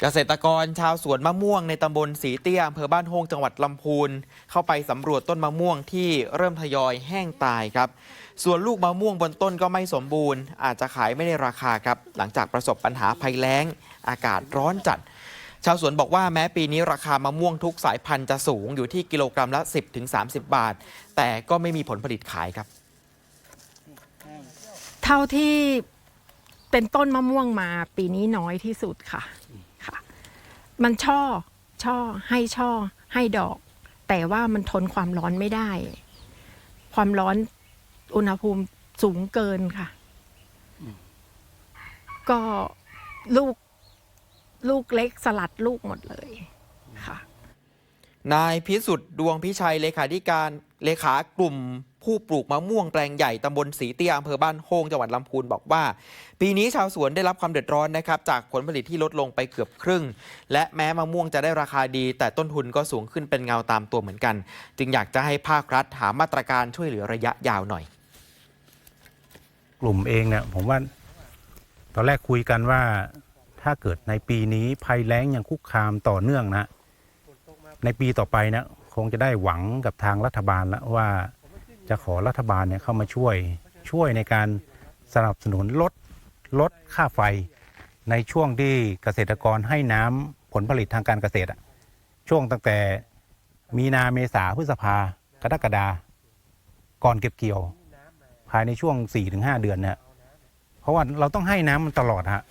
เกษตรกรชาวสวนมะม่วงในตำบลสีเตี้ยอำเภอบ้านโฮงจังหวัดลำพูนเข้าไปสำรวจต้นมะม่วงที่เริ่มทยอยแห้งตายครับ ส่วนลูกมะม่วงบนต้นก็ไม่สมบูรณ์ อาจจะขายไม่ได้ราคาครับ หลังจากประสบปัญหาภัยแล้ง อากาศร้อนจัด ชาวสวนบอกว่าแม้ปีนี้ราคามะม่วงทุกสายพันธุ์จะสูงอยู่ที่กิโลกรัมละ 10-30 บาท แต่ก็ไม่มีผลผลิตขายครับ เท่าที่เป็นต้นมะม่วงมาปีนี้น้อยที่สุดค่ะค่ะ มันช่อ ช่อ ให้ช่อ ให้ดอก แต่ว่ามันทนความร้อนไม่ได้ ความร้อนอุณหภูมิสูงเกินค่ะ ก็ลูก ลูกเล็กสลัดลูกหมดเลยค่ะ นายพิสุทธิ์ดวงพิชัยเลขาธิการเลขากลุ่มผู้ปลูกมะม่วงแปลงใหญ่ตำบลสีเตี้ยอำเภอบ้านโฮงจังหวัดลำพูนบอกว่า ปีนี้ชาวสวนได้รับความเดือดร้อนนะครับ จากผลผลิตที่ลดลงไปเกือบครึ่ง และแม้มะม่วงจะได้ราคาดี แต่ต้นทุนก็สูงขึ้นเป็นเงาตามตัวเหมือนกัน จึงอยากจะให้ภาครัฐหามาตรการช่วยเหลือระยะยาวหน่อย กลุ่มเองเนี่ยผมว่า ตอนแรกคุยกันว่าถ้าเกิดในปีนี้ภัยแล้งยังคุกคามต่อเนื่องนะ ในปีต่อไปนะคงจะได้หวังกับทางรัฐบาลแล้วว่าจะขอรัฐบาลเนี่ยเข้ามาช่วยช่วยในการสนับสนุนลดลดค่าไฟ ในช่วงที่เกษตรกรให้น้ำผลผลิตทางการเกษตรอะช่วงตั้งแต่มีนาเมษาพฤษภากรกฎาก่อนเก็บเกี่ยว ภายในช่วง 4-5 เดือนเนี่ยเพราะว่าเราต้องให้น้ำมันตลอดฮะ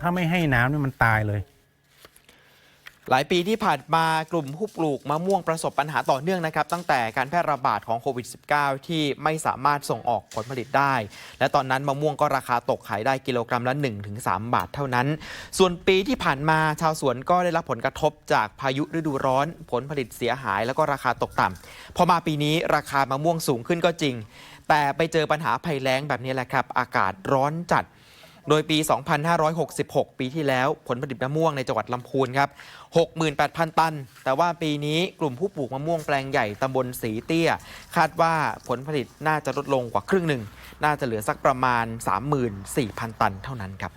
ถ้าไม่ให้น้ำนี่มันตายเลย หลายปีที่ผ่านมากลุ่มผู้ปลูกมะม่วงประสบปัญหาต่อเนื่องนะครับ ตั้งแต่การแพร่ระบาดของโควิด -19 ที่ไม่สามารถส่งออกผลผลิตได้ และตอนนั้นมะม่วงก็ราคาตกขายได้กิโลกรัมละ 1-3 บาทเท่านั้น ส่วนปีที่ผ่านมาชาวสวนก็ได้รับผลกระทบจากพายุฤดูร้อน ผลผลิตเสียหายแล้วก็ราคาตกต่ำพอมาปีนี้ราคามะม่วงสูงขึ้นก็จริง แต่ไปเจอปัญหาภัยแล้งแบบนี้แหละครับ อากาศร้อนจัด โดยปี 2566 ปีที่แล้วผลผลิตมะม่วงในจังหวัดลำพูนครับ 68,000 ตัน แต่ว่าปีนี้กลุ่มผู้ปลูกมะม่วงแปลงใหญ่ตำบลสีเตี้ย คาดว่าผลผลิตน่าจะลดลงกว่าครึ่งหนึ่ง น่าจะเหลือสักประมาณ 34,000 ตันเท่านั้นครับ